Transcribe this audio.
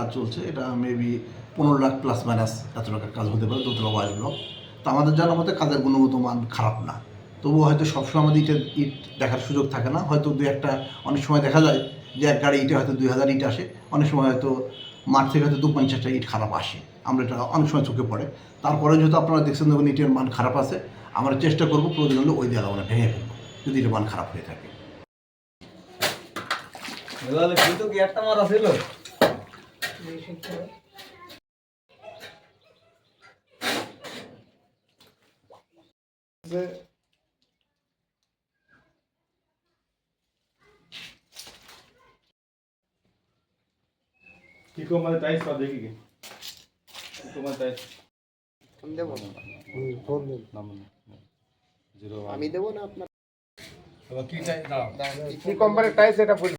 কাজ চলছে, এটা মেবি পনেরো লাখ প্লাস মাইনাস এত টাকার কাজ হতে পারে, দোতলা ওয়াইজ ব্লক তো আমাদের জানার মতে কাজের গুণগত মান খারাপ না। তবুও হয়তো সবসময় আমাদের ইটের ইট দেখার সুযোগ থাকে না। হয়তো দু একটা অনেক সময় দেখা যায় যে এক গাড়ি ইটে হয়তো দুই হাজার ইট আসে। অনেক সময় হয়তো মাঠ থেকে হয়তো দু পঞ্চাশটা ইট খারাপ আসে। আমরা এটা অনেক সময় চোখে পড়ে। তারপরে যেহেতু আপনারা দেখছেন যখন ইটের মান খারাপ আছে, আমরা চেষ্টা করব প্রয়োজন হলে ওই দেওয়াল আমরা ভেঙে ফেলব, যদি ইটের মান খারাপ হয়ে থাকে। এগুলো কিন্তু কি একটা মারা ছিল Kiko মানে টাইস পা দেখি কি Kiko মানে টাইস আমি দেবো ফোন জিরো আমি দেবো না আপনার কি টাইস দাও কি কোম্পানির টাইস এটা বলি